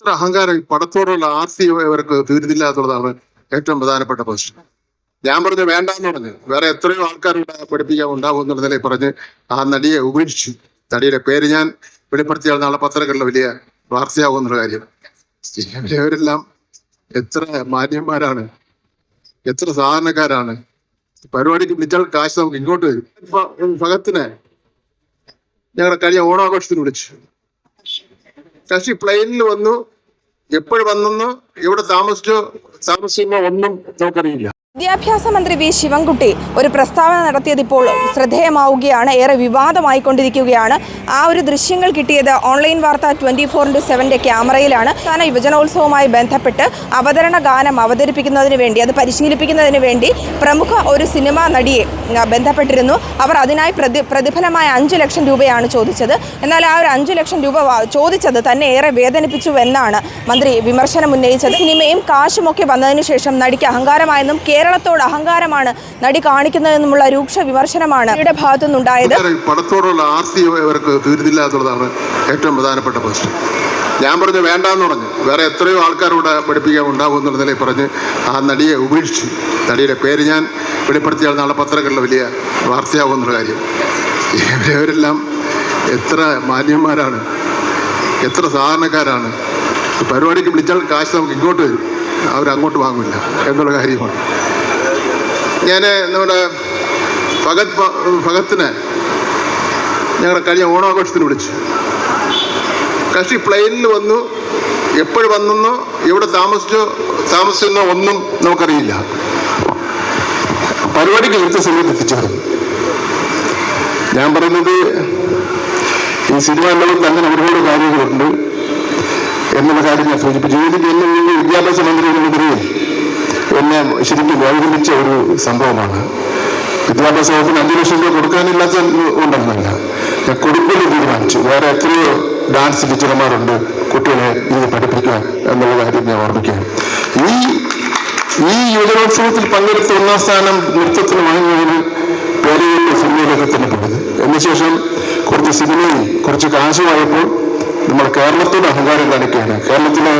ഇത്ര അഹങ്കാരം പടത്തോടുള്ള ആർത്തി ഇവർക്ക് തീരുന്നില്ല എന്നുള്ളതാണ് ഏറ്റവും പ്രധാനപ്പെട്ട പ്രശ്നം. ഞാൻ പറഞ്ഞു വേണ്ടാന്ന് പറഞ്ഞു. വേറെ എത്രയോ ആൾക്കാരുണ്ട് പഠിപ്പിക്കാൻ ഉണ്ടാവും എന്നുള്ള നിലയിൽ പറഞ്ഞ് ആ നടിയെ ഉപേക്ഷിച്ചു. നടിയുടെ പേര് ഞാൻ വെളിപ്പെടുത്തിയാൽ നാളെ പത്രങ്ങളിൽ വലിയ വാർത്തയാകും എന്നുള്ള കാര്യം. ഇവരെല്ലാം എത്ര മാന്യന്മാരാണ്. എത്ര സാധാരണക്കാരാണ്. പരിപാടിക്ക് വിളിച്ചാൽ കാശ് നമുക്ക് ഇങ്ങോട്ട് വരും. ഭഗത്തിനെ ഞങ്ങളുടെ കഴിഞ്ഞ ഓണാഘോഷത്തിന് വിളിച്ചു. കക്ഷി പ്ലെയിനിൽ വന്നു എപ്പോഴും വന്നെന്നോ ഇവിടെ താമസിച്ചോ താമസിച്ചോ ഒന്നും നമുക്കറിയില്ല. വിദ്യാഭ്യാസ മന്ത്രി വി. ശിവൻകുട്ടി ഒരു പ്രസ്താവന നടത്തിയത് ഇപ്പോൾ ശ്രദ്ധേയമാവുകയാണ്. ഏറെ വിവാദമായിക്കൊണ്ടിരിക്കുകയാണ്. ആ ഒരു ദൃശ്യങ്ങൾ കിട്ടിയത് ഓൺലൈൻ വാർത്ത ട്വന്റി ഫോർ ഇന്റു സെവന്റെ ക്യാമറയിലാണ്. സംസ്ഥാന യുവജനോത്സവവുമായി ബന്ധപ്പെട്ട് അവതരണ ഗാനം അവതരിപ്പിക്കുന്നതിന് വേണ്ടി അത് പരിശീലിപ്പിക്കുന്നതിന് വേണ്ടി പ്രമുഖ ഒരു സിനിമാ നടിയെ ബന്ധപ്പെട്ടിരുന്നു. അവർ അതിനായി പ്രതി പ്രതിഫലമായ അഞ്ച് ലക്ഷം രൂപയാണ് ചോദിച്ചത്. എന്നാൽ ആ ഒരു അഞ്ച് ലക്ഷം രൂപ ചോദിച്ചത് തന്നെ ഏറെ വേദനിപ്പിച്ചു എന്നാണ് മന്ത്രി വിമർശനം ഉന്നയിച്ചത്. സിനിമയും കാശുമൊക്കെ വന്നതിന് ശേഷം നടിക്ക് അഹങ്കാരമായെന്നും കേരളത്തോട് അഹങ്കാരമാണ് നടി കാണിക്കുന്നതെന്നുമുള്ള രൂക്ഷ വിമർശനമാണ് ഇവരുടെ ഭാഗത്തുനിന്നുണ്ടായത്. നിന്നുണ്ടായത് പടത്തോടുള്ള ആർത്തി അവർക്ക് തീരുന്നില്ല എന്നുള്ളതാണ് ഏറ്റവും പ്രധാനപ്പെട്ട പ്രശ്നം. ഞാൻ പറഞ്ഞു വേണ്ടാന്ന് പറഞ്ഞു. വേറെ എത്രയോ ആൾക്കാരോട് പഠിപ്പിക്കാൻ ഉണ്ടാവും എന്നുള്ള നിലയിൽ പറഞ്ഞ് ആ നടിയെ ഉപേക്ഷിച്ചു. നടിയുടെ പേര് ഞാൻ വെളിപ്പെടുത്തിയാൽ നാളെ പത്രങ്ങളിൽ വലിയ വാർത്തയാകും എന്നുള്ള കാര്യം. ഇവരെല്ലാം എത്ര മാന്യന്മാരാണ് എത്ര സാധാരണക്കാരാണ്. പരിപാടിക്ക് വിളിച്ചാൽ കാശ് നമുക്ക് ഇങ്ങോട്ട് വരും. അവരങ്ങോട്ട് വാങ്ങില്ല എന്നുള്ള കാര്യമാണ്. ഞാൻ നമ്മുടെ ഭഗത് ഭഗത്തിന് ഞങ്ങളുടെ കഴിഞ്ഞ ഓണാഘോഷത്തിന് വിളിച്ചു. കക്ഷി പ്ലെയിനിൽ വന്നു. എപ്പോഴും വന്നെന്നോ എവിടെ താമസിച്ചോ താമസിച്ചെന്നോ ഒന്നും നമുക്കറിയില്ല. പരിപാടിക്ക് എടുത്ത സമയത്ത് എത്തിച്ചേർന്നു. ഞാൻ പറയുന്നത് ഈ സിനിമ ലോകത്ത് അങ്ങനെ ഒരുപാട് കാര്യങ്ങളുണ്ട് എന്നുള്ള കാര്യം ഞാൻ സൂചിപ്പിച്ചു. ഇതിന് എന്നെ വിദ്യാഭ്യാസ മന്ത്രിയുടെ എന്നെ ശരിക്കും വേദനിപ്പിച്ച ഒരു സംഭവമാണ്. വിദ്യാഭ്യാസ വകുപ്പിന് അഞ്ചു ലക്ഷം രൂപ കൊടുക്കാനില്ലാത്ത ഉണ്ടെന്നല്ല ഞാൻ കൊടുക്കുമെന്ന് തീരുമാനിച്ചു. വേറെ എത്രയോ ഡാൻസ് ടീച്ചർമാരുണ്ട് കുട്ടികളെ ഇത് പഠിപ്പിക്കാൻ എന്നുള്ള കാര്യം ഞാൻ ഓർമ്മിക്കുകയാണ്. ഈ ഈ യുവജനോത്സവത്തിൽ പങ്കെടുത്ത ഒന്നാം സ്ഥാനം നൃത്തത്തിന് വാങ്ങിയതിന് പേരുകേട്ട സിനിമയിലൊക്കെ പോയത്. എന്നശേഷം കുറച്ച് സിനിമയിൽ കുറച്ച് കാശുമായപ്പോൾ നമ്മൾ കേരളത്തിന് അഹങ്കാരം കാണിക്കുകയാണ്. കേരളത്തിലെ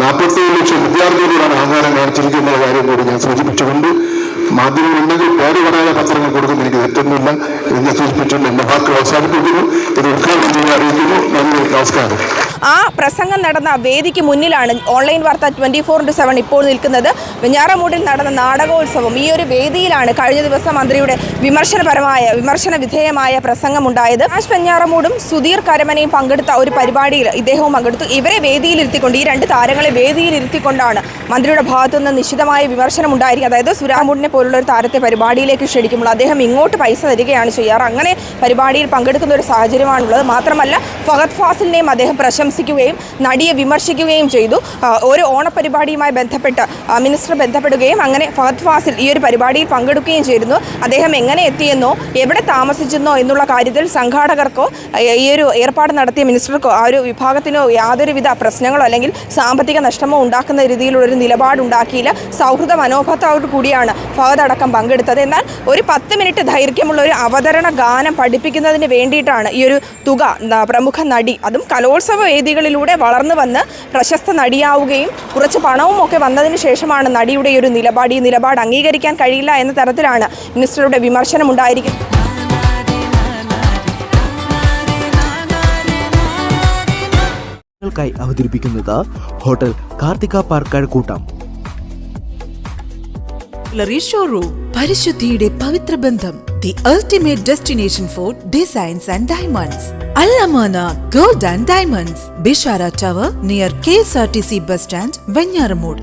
നാൽപ്പത്തേഴ് ലക്ഷം വിദ്യാർത്ഥികളോടാണ് അഹങ്കാരം കാണിച്ചിരിക്കുന്ന കാര്യം കൂടി ഞാൻ സൂചിപ്പിച്ചുകൊണ്ട് മാധ്യമമുണ്ടെങ്കിൽ പേര് പറയാതെ പത്രങ്ങൾ കൊടുക്കുന്ന എനിക്ക് തെറ്റൊന്നുമില്ല എന്ന് സൂചിപ്പിച്ചുകൊണ്ട് എന്റെ വാക്കുകൾ അവസാനിപ്പിക്കുന്നു. ഇത് ഉദ്ഘാടനം ചെയ്യാൻ അറിയിക്കുന്നു. നന്ദി നമസ്കാരം. ആ പ്രസംഗം നടന്ന വേദിക്ക് മുന്നിലാണ് ഓൺലൈൻ വാർത്ത ട്വന്റി ഫോർ ഇന്റു സെവൻ ഇപ്പോൾ നിൽക്കുന്നത്. വെഞ്ഞാറമൂടിൽ നടന്ന നാടകോത്സവം ഈ ഒരു വേദിയിലാണ് കഴിഞ്ഞ ദിവസം മന്ത്രിയുടെ വിമർശനപരമായ വിമർശന വിധേയമായ പ്രസംഗം ഉണ്ടായത് ആഷ് വെഞ്ഞാറമൂടും സുധീർ കരമനയും പങ്കെടുത്ത ഒരു പരിപാടിയിൽ ഇദ്ദേഹവും പങ്കെടുത്തു. ഇവരെ വേദിയിലിരുത്തിക്കൊണ്ട് ഈ രണ്ട് താരങ്ങളെ വേദിയിലിരുത്തിക്കൊണ്ടാണ് മന്ത്രിയുടെ ഭാഗത്തുനിന്ന് നിശിതമായ വിമർശനം ഉണ്ടായിരിക്കും അതായത് സുരാമൂടിനെ പോലുള്ള ഒരു താരത്തെ പരിപാടിയിലേക്ക് ക്ഷണിക്കുമ്പോൾ അദ്ദേഹം ഇങ്ങോട്ട് പൈസ തരികയാണ് ചെയ്യാറ്. അങ്ങനെ പരിപാടിയിൽ പങ്കെടുക്കുന്ന ഒരു സാഹചര്യമാണുള്ളത്. മാത്രമല്ല ഫഹദ് ഫാസിലിനെയും അദ്ദേഹം പ്രശംസിക്കുകയും നടിയെ വിമർശിക്കുകയും ചെയ്തു. ഒരു ഓണപരിപാടിയുമായി ബന്ധപ്പെട്ട് മിനിസ്റ്റർ ബന്ധപ്പെടുകയും അങ്ങനെ ഫഹദ് ഫാസിൽ ഈ ഒരു പരിപാടിയിൽ പങ്കെടുക്കുകയും ചെയ്തിരുന്നു. അദ്ദേഹം എങ്ങനെ എത്തിയെന്നോ എവിടെ താമസിച്ചെന്നോ എന്നുള്ള കാര്യത്തിൽ സംഘാടകർക്കോ ഈ ഒരു ഏർപ്പാട് നടത്തിയ മിനിസ്റ്റർക്കോ ആ ഒരു വിഭാഗത്തിനോ യാതൊരുവിധ പ്രശ്നങ്ങളോ അല്ലെങ്കിൽ സാമ്പത്തിക നഷ്ടമോ ഉണ്ടാക്കുന്ന രീതിയിലുള്ളൊരു നിലപാടുണ്ടാക്കിയില്ല. സൗഹൃദ മനോഭാവത്തോടു കൂടിയാണ് ഫഹദ് അടക്കം പങ്കെടുത്തത്. എന്നാൽ ഒരു പത്ത് മിനിറ്റ് ദൈർഘ്യമുള്ള ഒരു അവതരണ ഗാനം പഠിപ്പിക്കുന്നതിന് വേണ്ടിയിട്ടാണ് ഈ ഒരു തുക പ്രമുഖ നടി. അതും കലോത്സവ വേദികളിലൂടെ വളർന്നു വന്ന് പ്രശസ്ത നടിയാവുകയും കുറച്ച് പണവും ഒക്കെ വന്നതിന് ശേഷമാണ് നടിയുടെ ഒരു നിലപാട് ഈ നിലപാട് അംഗീകരിക്കാൻ കഴിയില്ല എന്ന തരത്തിലാണ് മിനിസ്റ്ററുടെ വിമർശനം ഉണ്ടായിരിക്കുന്നത്. ായി അവതരിപ്പിക്കുന്നത് ഹോട്ടൽ കാർത്തിക പാർക്കാട് കൂട്ടം. ജ്വല്ലറി ഷോറൂം പരിശുദ്ധിയുടെ പവിത്ര ബന്ധം. The ultimate destination for designs and diamonds അല്ലമാന gold and diamonds Bishara tower near K S R T C bus stand Venjaramoodu